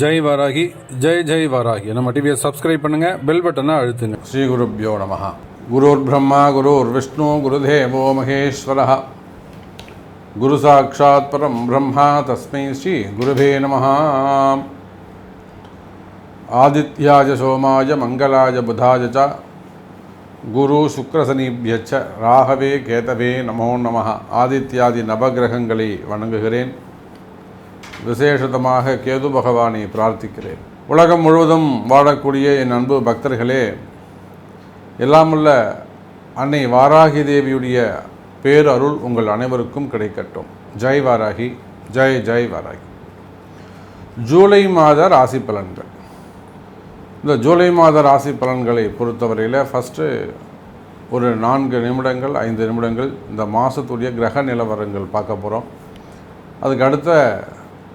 ஜெய் வராகி ஜெய் ஜெய் வராகி. நம்ம டிவியை சப்ஸ்கிரைப் பண்ணுங்க பெல் பட்டனை அழுத்துங்க. ஸ்ரீ குருப்யோ நம. குருர் பிரம்மா குருர் விஷ்ணு குருதேவோ மகேஸ்வர. குரு சாட்சாத் பரம் பிரம்மா தஸ்மை ஸ்ரீ குருவே நம. ஆதித்யாஜ சோமாய மங்களாய புதாய ச. குரு சுக்கரசனிபியச்ச ராகவே கேதவே நமோ நம. ஆதித்யாதி நவகிரகங்களை வணங்குகிறேன். விசேஷதமாக கேது பகவானை பிரார்த்திக்கிறேன். உலகம் முழுவதும் வாழக்கூடிய என் அன்பு பக்தர்களே எல்லாமுள்ள அன்னை வாராகி தேவியுடைய பேரருள் உங்கள் அனைவருக்கும் கிடைக்கட்டும். ஜெய் வாராகி ஜெய் ஜெய் வாராகி. ஜூலை மாத ராசி பலன்கள். இந்த ஜூலை மாத ராசி பலன்களை பொறுத்தவரையில் ஃபஸ்ட்டு ஒரு நான்கு நிமிடங்கள் ஐந்து நிமிடங்கள் இந்த மாதத்துடைய கிரக நிலவரங்கள் பார்க்க போகிறோம் அதுக்கு அடுத்த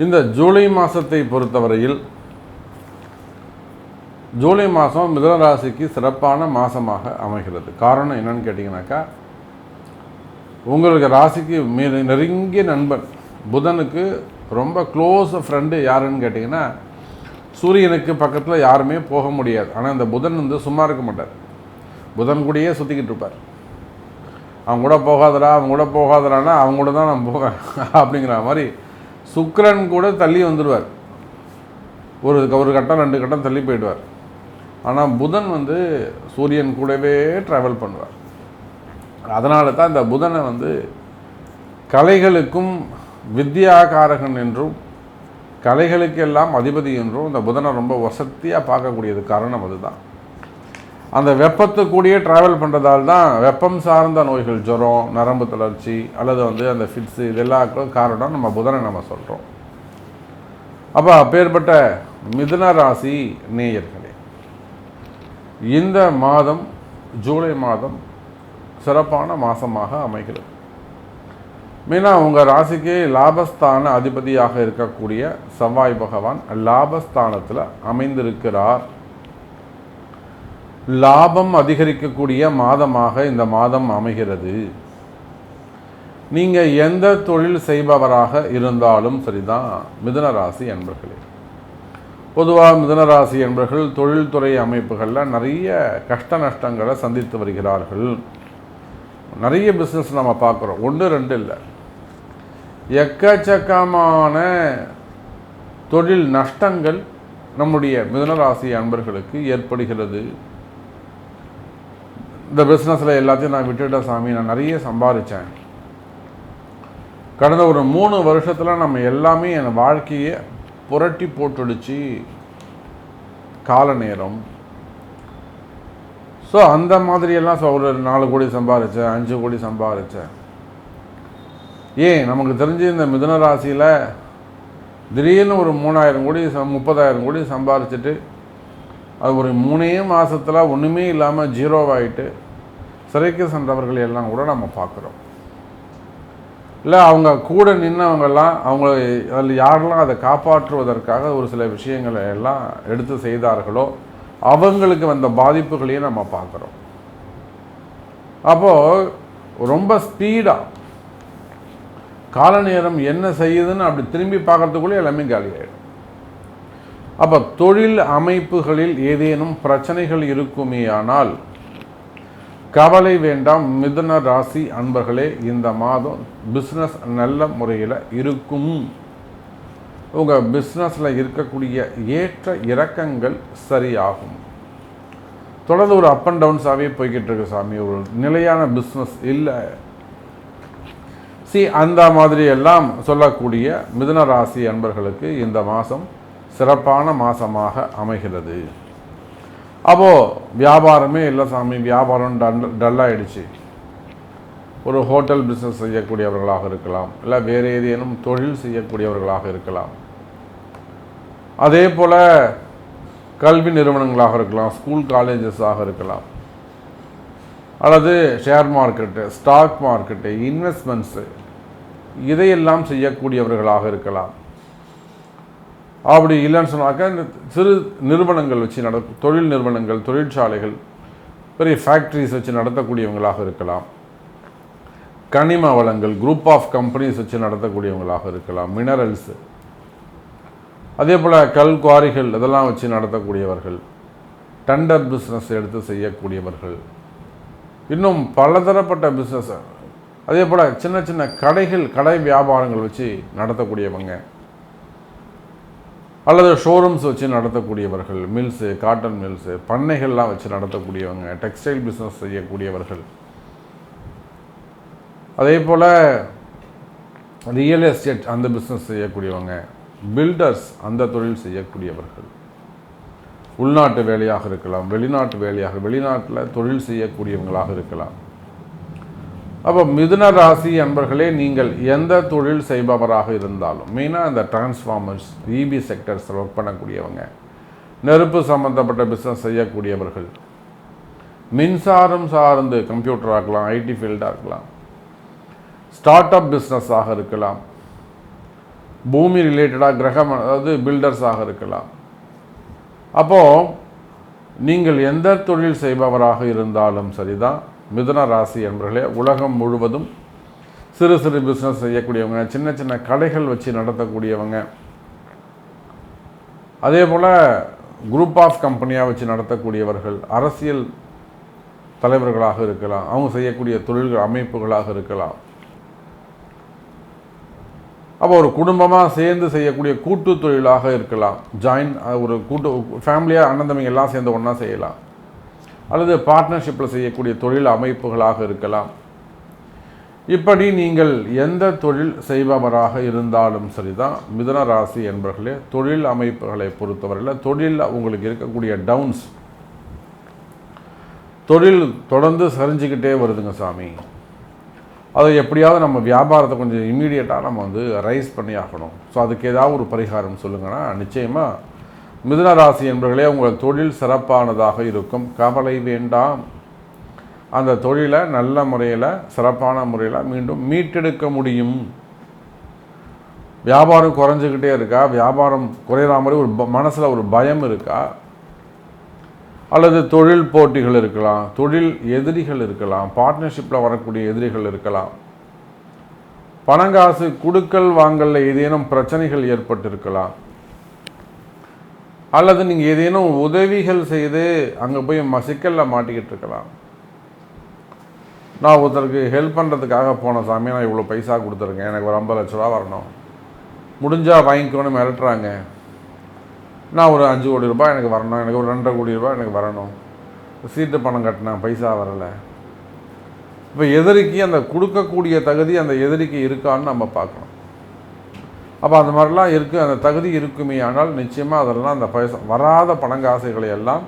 இந்த ஜூலை மாதத்தை பொறுத்தவரையில் ஜூலை மாதம் மிதனராசிக்கு சிறப்பான மாதமாக அமைகிறது. காரணம் என்னன்னு கேட்டிங்கனாக்கா உங்களுக்கு ராசிக்கு மீ நெருங்கிய நண்பன் புதனுக்கு ரொம்ப க்ளோஸ் ஃப்ரெண்டு யாருன்னு கேட்டிங்கன்னா சூரியனுக்கு பக்கத்தில் யாருமே போக முடியாது. ஆனால் இந்த புதன் வந்து சும்மா இருக்க மாட்டார். புதன் கூடயே சுற்றிக்கிட்டு இருப்பார். அவங்க கூட போகாதடா அவங்க கூட போகாதடான்னா அவங்க கூட தான் நான் போவேன் அப்படிங்கிற மாதிரி சுக்கரன் கூட தள்ளி வந்துடுவார் ஒரு ஒரு கட்டம் ரெண்டு கட்டம் தள்ளி போயிடுவார். ஆனால் புதன் வந்து சூரியன் கூடவே ட்ராவல் பண்ணுவார். அதனால தான் இந்த புதனை வந்து கலைகளுக்கும் வித்யாகாரகன் என்றும் கலைகளுக்கெல்லாம் அதிபதி என்றும் இந்த புதனை ரொம்ப வசதியாக பார்க்கக்கூடியது காரணம் அதுதான். அந்த வெப்பத்துக்கூடிய கூடயே ட்ராவல் பண்ணுறதால் தான் வெப்பம் சார்ந்த நோய்கள் ஜுரம் நரம்பு தளர்ச்சி அல்லது வந்து அந்த ஃபிட்ஸு இதெல்லாம் காரணம் நம்ம புதனை நம்ம சொல்கிறோம் அப்போ அப்பேற்பட்ட மிதுன ராசி நேயர்களே இந்த மாதம் ஜூலை மாதம் சிறப்பான மாதமாக அமைகிறது. மெயினாக உங்கள் ராசிக்கு லாபஸ்தான அதிபதியாக இருக்கக்கூடிய செவ்வாய் பகவான் லாபஸ்தானத்தில் அமைந்திருக்கிறார். லாபம் அதிகரிக்கக்கூடிய மாதமாக இந்த மாதம் அமைகிறது. நீங்கள் எந்த தொழில் செய்பவராக இருந்தாலும் சரிதான். மிதுன ராசி என்பர்களே பொதுவாக மிதுன ராசி என்பர்கள் தொழில்துறை அமைப்புகளில் நிறைய கஷ்ட நஷ்டங்களை சந்தித்து வருகிறார்கள். நிறைய பிஸ்னஸ் நம்ம பார்க்குறோம். ஒன்று ரெண்டு இல்லை. எக்கச்சக்கமான தொழில் நஷ்டங்கள் நம்முடைய மிதுனராசி அன்பர்களுக்கு ஏற்படுகிறது. இந்த பிஸ்னஸில் எல்லாத்தையும் நான் விட்டுட்டேன் சாமி. நான் நிறைய சம்பாதிச்சேன். கடந்த ஒரு மூணு வருஷத்தில் நம்ம எல்லாமே என் வாழ்க்கையை புரட்டி போட்டுடுச்சு. கால நேரம். ஸோ அந்த மாதிரியெல்லாம் ஸோ ஒரு நாலு கோடி சம்பாதிச்சேன் அஞ்சு கோடி சம்பாதிச்சேன். ஏன்? நமக்கு தெரிஞ்சு இந்த மிதுன ராசியில் திடீர்னு ஒரு மூணாயிரம் கோடி சம் முப்பதாயிரம் கோடி சம்பாதிச்சுட்டு அது ஒரு மூணே மாதத்தில் ஒன்றுமே இல்லாமல் ஜீரோவாயிட்டு சிறைக்கு சென்றவர்கள் எல்லாம் கூட நம்ம பார்க்குறோம். இல்லை அவங்க கூட நின்றவங்கெல்லாம் அவங்க அதில் யாரெல்லாம் அதை காப்பாற்றுவதற்காக ஒரு சில விஷயங்களை எல்லாம் எடுத்து செய்தார்களோ அவங்களுக்கு வந்த பாதிப்புகளையும் நம்ம பார்க்குறோம். அப்போது ரொம்ப ஸ்பீடாக கால நேரம் என்ன செய்யுதுன்னு அப்படி திரும்பி பார்க்கறதுக்குள்ளே எல்லாமே காலியாயிடும். அப்போ தொழில் அமைப்புகளில் ஏதேனும் பிரச்சனைகள் இருக்குமேயானால் கவலை வேண்டாம் மிதுன ராசி அன்பர்களே இந்த மாதம் பிஸ்னஸ் நல்ல முறையில் இருக்கும். உங்கள் பிஸ்னஸில் இருக்கக்கூடிய ஏற்ற இறக்கங்கள் சரியாகும். தொடர்ந்து ஒரு அப் அண்ட் டவுன்ஸாகவே போய்கிட்டு இருக்கு சாமி ஒரு நிலையான பிஸ்னஸ் இல்லை. சி அந்த மாதிரி எல்லாம் சொல்லக்கூடிய மிதுன ராசி அன்பர்களுக்கு இந்த மாதம் சிறப்பான மாதமாக அமைகிறது. அப்போது வியாபாரமே இல்லை சாமி வியாபாரம் டல் டல்லாகிடுச்சு ஒரு ஹோட்டல் பிஸ்னஸ் செய்யக்கூடியவர்களாக இருக்கலாம் இல்லை வேறு ஏதேனும் தொழில் செய்யக்கூடியவர்களாக இருக்கலாம். அதே போல் கல்வி நிறுவனங்களாக இருக்கலாம் ஸ்கூல் காலேஜஸாக இருக்கலாம். அல்லது share market stock market investments இதையெல்லாம் செய்யக்கூடியவர்களாக இருக்கலாம். அப்படி இல்லைன்னு சொன்னாக்கா இந்த சிறு நிறுவனங்கள் வச்சு நட தொழில் நிறுவனங்கள் தொழிற்சாலைகள் பெரிய ஃபேக்ட்ரிஸ் வச்சு நடத்தக்கூடியவங்களாக இருக்கலாம். கனிம வளங்கள் குரூப் ஆஃப் கம்பெனிஸ் வச்சு நடத்தக்கூடியவங்களாக இருக்கலாம். மினரல்ஸு அதே போல் கல் குவாரிகள் இதெல்லாம் வச்சு நடத்தக்கூடியவர்கள் டெண்டர் பிஸ்னஸ் எடுத்து செய்யக்கூடியவர்கள். இன்னும் பலதரப்பட்ட பிஸ்னஸ் அதே போல் சின்ன சின்ன கடைகள் கடை வியாபாரங்கள் வச்சு நடத்தக்கூடியவங்க. அல்லது ஷோரூம்ஸ் வச்சு நடத்தக்கூடியவர்கள் மில்ஸு காட்டன் மில்ஸு பண்ணைகள்லாம் வச்சு நடத்தக்கூடியவங்க டெக்ஸ்டைல் பிஸ்னஸ் செய்யக்கூடியவர்கள். அதே போல் ரியல் எஸ்டேட் அந்த பிஸ்னஸ் செய்யக்கூடியவங்க பில்டர்ஸ் அந்த தொழில் செய்யக்கூடியவர்கள். உள்நாட்டு வேலையாக இருக்கலாம் வெளிநாட்டு வேலையாக வெளிநாட்டில் தொழில் செய்யக்கூடியவங்களாக இருக்கலாம். அப்போ மிதுன ராசி அன்பர்களே நீங்கள் எந்த தொழில் செய்பவராக இருந்தாலும் மெயினாக இந்த டிரான்ஸ்ஃபார்மர்ஸ் இபி செக்டர்ஸ் ஒர்க் பண்ணக்கூடியவங்க நெருப்பு சம்மந்தப்பட்ட பிஸ்னஸ் செய்யக்கூடியவர்கள் மின்சாரம் சார்ந்து கம்ப்யூட்டராக இருக்கலாம் ஐடி ஃபீல்டாக இருக்கலாம் ஸ்டார்ட் அப் பிஸ்னஸாக இருக்கலாம் பூமி ரிலேட்டடாக கிரகம் அதாவது பில்டர்ஸாக இருக்கலாம். அப்போது நீங்கள் எந்த தொழில் செய்பவராக இருந்தாலும் சரிதான் மிதுன ராசி என்பர்களே உலகம் முழுவதும் சிறு சிறு பிஸ்னஸ் செய்யக்கூடியவங்க சின்ன சின்ன கடைகள் வச்சு நடத்தக்கூடியவங்க. அதே போல் குரூப் ஆஃப் கம்பெனியாக வச்சு நடத்தக்கூடியவர்கள் அரசியல் தலைவர்களாக இருக்கலாம் அவங்க செய்யக்கூடிய தொழில்கள் அமைப்புகளாக இருக்கலாம். அப்போ ஒரு குடும்பமாக சேர்ந்து செய்யக்கூடிய கூட்டு தொழிலாக இருக்கலாம். ஜாயின் ஒரு கூட்டு ஃபேமிலியாக அண்ணன் தம்பிங்க எல்லாம் சேர்ந்து ஒன்றா செய்யலாம். அல்லது பார்ட்னர்ஷிப்பில் செய்யக்கூடிய தொழில் அமைப்புகளாக இருக்கலாம். இப்படி நீங்கள் எந்த தொழில் செய்பவராக இருந்தாலும் சரிதான். மிதன ராசி என்பர்களே தொழில் அமைப்புகளை பொறுத்தவரையில் தொழிலில் உங்களுக்கு இருக்கக்கூடிய டவுன்ஸ் தொழில் தொடர்ந்து சரிஞ்சுக்கிட்டே வருதுங்க சாமி. அதை எப்படியாவது நம்ம வியாபாரத்தை கொஞ்சம் இம்மீடியட்டாக நம்ம வந்து ரைஸ் பண்ணி ஆகணும் ஸோ அதுக்கு ஏதாவது ஒரு பரிகாரம் சொல்லுங்கன்னா நிச்சயமாக மிதுனராசி என்பர்களே உங்கள் தொழில் சிறப்பானதாக இருக்கும். கவலை வேண்டாம். அந்த தொழிலை நல்ல முறையில் சிறப்பான முறையில் மீண்டும் மீட்டெடுக்க முடியும். வியாபாரம் குறைஞ்சிக்கிட்டே இருக்கா? வியாபாரம் குறையிற மாதிரி ஒரு மனசில் ஒரு பயம் இருக்கா? அல்லது தொழில் போட்டிகள் இருக்கலாம் தொழில் எதிரிகள் இருக்கலாம் பார்ட்னர்ஷிப்பில் வரக்கூடிய எதிரிகள் இருக்கலாம். பணங்காசு குடுக்கல் வாங்கலில் ஏதேனும் பிரச்சனைகள் ஏற்பட்டிருக்கலாம். அல்லது நீங்கள் ஏதேனும் உதவிகள் செய்து அங்கே போய் ம சிக்கலில் மாட்டிக்கிட்டு இருக்கலாம். நான் ஒருத்தருக்கு ஹெல்ப் பண்ணுறதுக்காக போன சாமி நான் இவ்வளோ பைசா கொடுத்துருக்கேன். எனக்கு ஒரு ஐம்பது லட்ச ரூபா வரணும். முடிஞ்சால் வாங்கிக்கணும்னு மிரட்டுறாங்க. நான் ஒரு அஞ்சு கோடி ரூபாய் எனக்கு வரணும். எனக்கு ஒரு ரெண்டரை கோடி ரூபாய் எனக்கு வரணும். சீட்டு பணம் கட்டினேன் பைசா வரலை. இப்போ எதிரிக்கு அந்த கொடுக்கக்கூடிய தகுதி அந்த எதிரிக்கு இருக்கான்னு நம்ம பார்க்கணும். அப்போ அந்த மாதிரிலாம் இருக்குது அந்த தகுதி இருக்குமே ஆனால் நிச்சயமாக அதெல்லாம் அந்த பைசா வராத பணங்காசைகளை எல்லாம்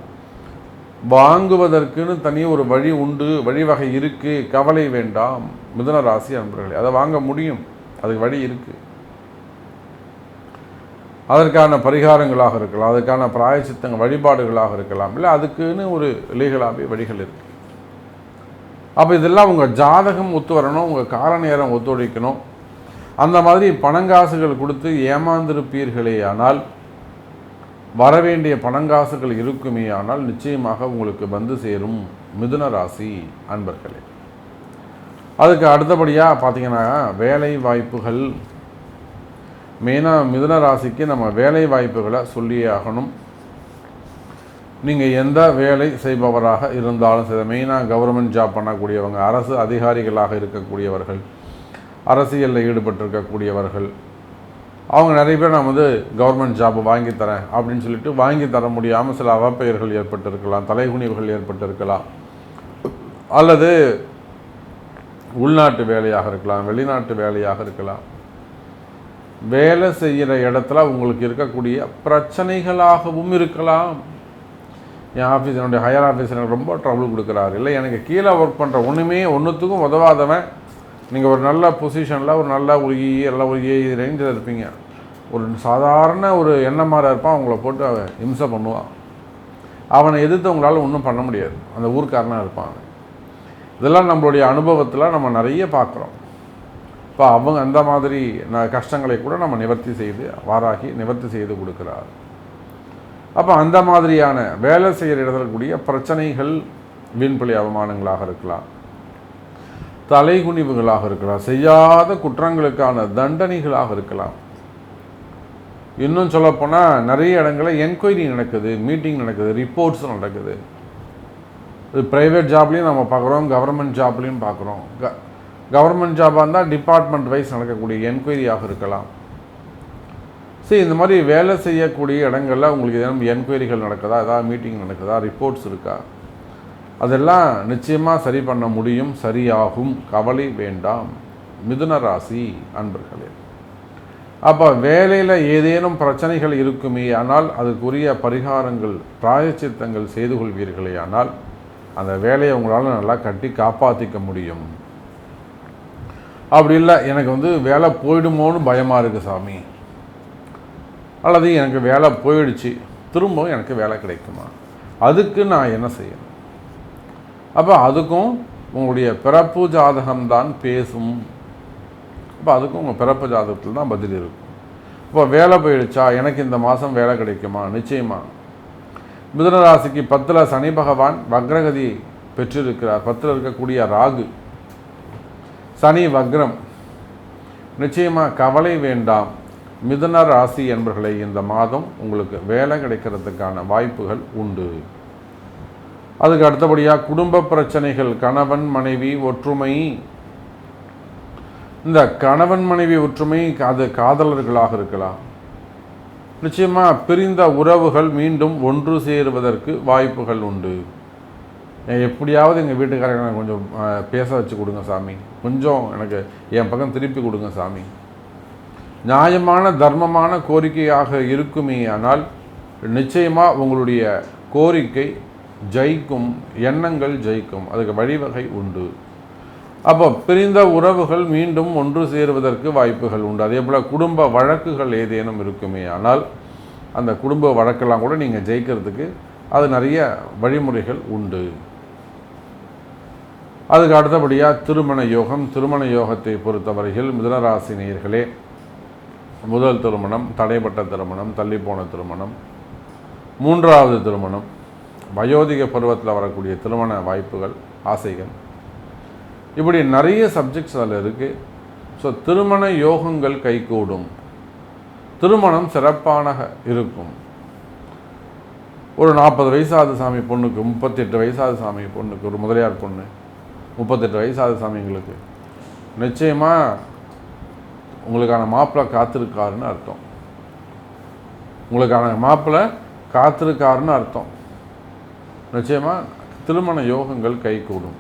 வாங்குவதற்குன்னு தனி ஒரு வழி உண்டு வழிவகை இருக்குது கவலை வேண்டாம் மிதுன ராசி அன்பர்களே. அதை வாங்க முடியும் அதுக்கு வழி இருக்குது அதற்கான பரிகாரங்களாக இருக்கலாம் அதுக்கான பிராயச்சித்தங்கள் வழிபாடுகளாக இருக்கலாம் இல்லை அதுக்குன்னு ஒரு லீகலாகவே வழிகள் இருக்குது அப்போ இதெல்லாம் உங்கள் ஜாதகம் ஒத்து வரணும் உங்கள் கால நேரம் ஒத்துழைக்கணும். அந்த மாதிரி பணங்காசுகள் கொடுத்து ஏமாந்திருப்பீர்களே ஆனால் வரவேண்டிய பணங்காசுகள் இருக்குமே ஆனால் நிச்சயமாக உங்களுக்கு வந்து சேரும் மிதுன ராசி அன்பர்களே. அதுக்கு அடுத்தபடியாக பார்த்தீங்கன்னா வேலை வாய்ப்புகள். மெயினாக மிதுன ராசிக்கு நம்ம வேலை வாய்ப்புகளை சொல்லியே ஆகணும். நீங்கள் எந்த வேலை செய்பவராக இருந்தாலும் சரி மெயினாக கவர்மெண்ட் ஜாப் பண்ணக்கூடியவங்க அரசு அதிகாரிகளாக இருக்கக்கூடியவர்கள் அரசியலில் ஈடுபட்டிருக்கக்கூடியவர்கள். அவங்க நிறைய பேர் நான் வந்து கவர்மெண்ட் ஜாப் வாங்கி தரேன் அப்படின்னு சொல்லிட்டு வாங்கி தர முடியாமல் சில அவப்பெயர்கள் ஏற்பட்டிருக்கலாம் தலைகுனிவுகள் ஏற்பட்டிருக்கலாம். அல்லது உள்நாட்டு வேலையாக இருக்கலாம் வெளிநாட்டு வேலையாக இருக்கலாம். வேலை செய்கிற இடத்துல உங்களுக்கு இருக்கக்கூடிய பிரச்சனைகளாகவும் இருக்கலாம். என் ஆஃபீஸ் என்னுடைய ஹையர் ஆஃபீஸ் எனக்கு ரொம்ப ட்ரபுள் கொடுக்குறாரு. இல்லை எனக்கு கீழே ஒர்க் பண்ணுற ஒன்றுமே ஒன்றுத்துக்கும் உதவாதவன். நீங்கள் ஒரு நல்ல பொசிஷனில் ஒரு நல்ல ஒரு எல்லாம் நல்ல ஒரு ஏ ரேஞ்சில் இருப்பீங்க. ஒரு சாதாரண ஒரு எண்ணமாக இருப்பான் அவங்கள போட்டு அவன் இம்சை பண்ணுவான் அவனை எதிர்த்து உங்களால் ஒன்றும் பண்ண முடியாது. அந்த ஊர்க்காரனாக இருப்பான் இதெல்லாம் நம்மளுடைய அனுபவத்தில் நம்ம நிறைய பார்க்குறோம். இப்போ அவங்க அந்த மாதிரி ந கஷ்டங்களை கூட நம்ம நிவர்த்தி செய்து வாராகி நிவர்த்தி செய்து கொடுக்குறார். அப்போ அந்த மாதிரியான வேலை செய்கிற இடத்துல கூடிய பிரச்சனைகள் வீண்பலி அவமானங்களாக இருக்கலாம். தலைகுனிவுகளாக இருக்கலாம். செய்யாத குற்றங்களுக்கான தண்டனைகளாக இருக்கலாம். இன்னும் சொல்லப்போனால் நிறைய இடங்களில் என்கொயரி நடக்குது மீட்டிங் நடக்குது ரிப்போர்ட்ஸ் நடக்குது. இது ப்ரைவேட் ஜாப்லேயும் நம்ம பார்க்குறோம் கவர்மெண்ட் ஜாப்லேயும் பார்க்குறோம். க கவர்மெண்ட் ஜாபாக இருந்தால் டிபார்ட்மெண்ட் வைஸ் நடக்கக்கூடிய என்கொயரியாக இருக்கலாம். சரி இந்த மாதிரி வேலை செய்யக்கூடிய இடங்களில் உங்களுக்கு எதனா என்கொயரிகள் நடக்குதா? ஏதாவது மீட்டிங் நடக்குதா? ரிப்போர்ட்ஸ் இருக்கா? அதெல்லாம் நிச்சயமாக சரி பண்ண முடியும் சரியாகும். கவலை வேண்டாம். மிதுன ராசி அன்பர்களே. அப்போ வேலையில் ஏதேனும் பிரச்சனைகள் இருக்குமே ஆனால் அதுக்குரிய பரிகாரங்கள் பிராயச்சித்தங்கள் செய்து கொள்வீர்களே ஆனால் அந்த வேலையை உங்களால் நல்லா கட்டி காப்பாற்றிக்க முடியும். அப்படி இல்லை எனக்கு வந்து வேலை போயிடுமோன்னு பயமாக இருக்குது சாமி. அல்லது எனக்கு வேலை போயிடுச்சு திரும்பவும் எனக்கு வேலை கிடைக்குமா? அதுக்கு நான் என்ன செய்யணும்? அப்போ அதுக்கும் உங்களுடைய பிறப்பு ஜாதகம்தான் பேசும். அப்போ அதுக்கும் உங்கள் பிறப்பு ஜாதகத்தில் தான் பதில் இருக்கும். இப்போ வேலை போயிடுச்சா? எனக்கு இந்த மாதம் வேலை கிடைக்குமா? நிச்சயமா. மிதுனராசிக்கு பத்தில் சனி பகவான் வக்ரகதி பெற்றிருக்கிறார். பத்தில் இருக்கக்கூடிய ராகு. சனி வக்ரம். நிச்சயமாக கவலை வேண்டாம். மிதுன ராசி என்பர்களை இந்த மாதம் உங்களுக்கு வேலை கிடைக்கிறதுக்கான வாய்ப்புகள் உண்டு. அதுக்கு அடுத்தபடியாக குடும்ப பிரச்சனைகள் கணவன் மனைவி ஒற்றுமை. இந்த கணவன் மனைவி ஒற்றுமை அது காதலர்களாக இருக்கலாம். நிச்சயமாக பிரிந்த உறவுகள் மீண்டும் ஒன்று சேருவதற்கு வாய்ப்புகள் உண்டு. எப்படியாவது எங்கள் வீட்டுக்காரங்க கொஞ்சம் பேச வச்சு கொடுங்க சாமி. கொஞ்சம் எனக்கு என் பக்கம் திருப்பி கொடுங்க சாமி. நியாயமான தர்மமான கோரிக்கையாக இருக்குமே ஆனால் நிச்சயமாக உங்களுடைய கோரிக்கை ஜெயிக்கும் எண்ணங்கள் ஜெயிக்கும். அதுக்கு வழிவகை உண்டு. அப்போ பிரிந்த உறவுகள் மீண்டும் ஒன்று சேருவதற்கு வாய்ப்புகள் உண்டு. அதே போல் குடும்ப வழக்குகள் ஏதேனும் இருக்குமே ஆனால் அந்த குடும்ப வழக்கெல்லாம் கூட நீங்கள் ஜெயிக்கிறதுக்கு அது நிறைய வழிமுறைகள் உண்டு. அதுக்கு அடுத்தபடியாக திருமண யோகம். திருமண யோகத்தை பொறுத்தவரையில் மிதனராசி நேயர்களே முதல் திருமணம் தடைப்பட்ட திருமணம் தள்ளிப்போன திருமணம் மூன்றாவது திருமணம் வயோதிக பருவத்தில் வரக்கூடிய திருமண வாய்ப்புகள் ஆசைகள். இப்படி நிறைய சப்ஜெக்ட்ஸ் அதில் இருக்குது ஸோ திருமண யோகங்கள் கைகூடும். திருமணம் சிறப்பான இருக்கும். ஒரு நாற்பது வயசாவது சாமி பொண்ணுக்கு முப்பத்தெட்டு வயசாவது சாமி பொண்ணுக்கு ஒரு முதலியார் பொண்ணு முப்பத்தெட்டு வயசாவது சாமிங்களுக்கு நிச்சயமாக உங்களுக்கான மாப்பிள்ளை காத்திருக்காருன்னு அர்த்தம். உங்களுக்கான மாப்பிள்ளை காத்திருக்காருன்னு அர்த்தம். நிச்சயமாக திருமண யோகங்கள் கைகூடும்.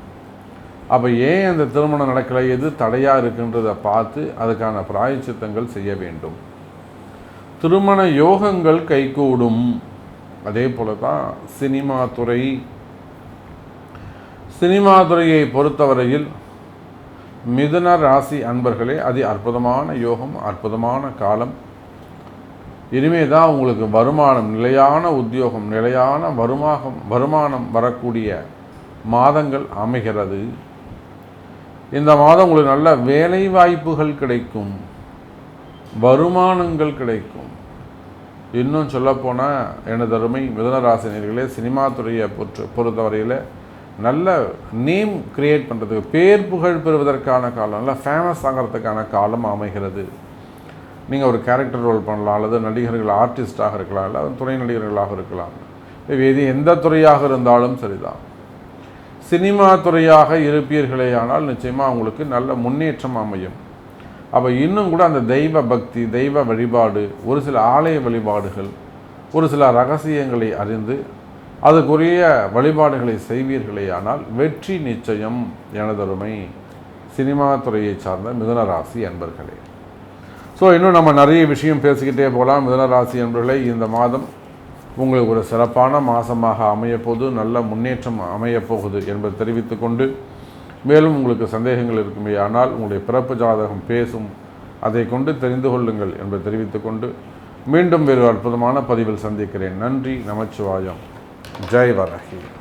அப்போ ஏன் அந்த திருமணம் நடக்கலை? எது தடையாக இருக்குன்றதை பார்த்து அதுக்கான பிராயச்சித்தங்கள் செய்ய வேண்டும். திருமண யோகங்கள் கைகூடும். அதே போல தான் சினிமா துறை. சினிமா துறையை பொறுத்தவரையில் மிதுன ராசி அன்பர்களே அதி அற்புதமான யோகம் அற்புதமான காலம் இனிமேல் தான் உங்களுக்கு வருமானம் நிலையான உத்தியோகம் நிலையான வருமாகம் வருமானம் வரக்கூடிய மாதங்கள் அமைகிறது. இந்த மாதம் உங்களுக்கு நல்ல வேலை வாய்ப்புகள் கிடைக்கும். வருமானங்கள் கிடைக்கும். இன்னும் சொல்லப்போனால் எனது அருமை மிதனராசினியர்களே சினிமா துறையை பொறுத்த பொறுத்தவரையில் நல்ல நேம் கிரியேட் பண்ணுறதுக்கு பேர் புகழ் பெறுவதற்கான காலம் நல்லா ஃபேமஸ் ஆகிறதுக்கான காலம் அமைகிறது. நீங்கள் ஒரு கேரக்டர் ரோல் பண்ணலாம் அல்லது நடிகர்கள் ஆர்டிஸ்டாக இருக்கலாம் அல்லது துணை நடிகர்களாக இருக்கலாம். இது எந்த துறையாக இருந்தாலும் சரிதான். சினிமா துறையாக இருப்பீர்களே ஆனால் நிச்சயமாக அவங்களுக்கு நல்ல முன்னேற்றம் அமையும். அப்போ இன்னும் கூட அந்த தெய்வ பக்தி தெய்வ வழிபாடு ஒரு சில ஆலய வழிபாடுகள் ஒரு சில ரகசியங்களை அறிந்து அதுக்குரிய வழிபாடுகளை செய்வீர்களே ஆனால் வெற்றி நிச்சயம் எனதொருமை சினிமா துறையை சார்ந்த மிதுனராசி அன்பர்களே. ஸோ இன்னும் நம்ம நிறைய விஷயம் பேசிக்கிட்டே போகலாம். மிதனராசி என்பர்களை இந்த மாதம் உங்களுக்கு ஒரு சிறப்பான மாதமாக அமையப்போது நல்ல முன்னேற்றம் அமையப்போகுது என்பதை தெரிவித்து கொண்டு மேலும் உங்களுக்கு சந்தேகங்கள் இருக்குமே ஆனால் உங்களுடைய பிறப்பு ஜாதகம் பேசும். அதை கொண்டு தெரிந்து கொள்ளுங்கள் என்பதை தெரிவித்துக்கொண்டு மீண்டும் வேறு அற்புதமான பதிவில் சந்திக்கிறேன். நன்றி நமச்சிவாயம். ஜெய் வரகி.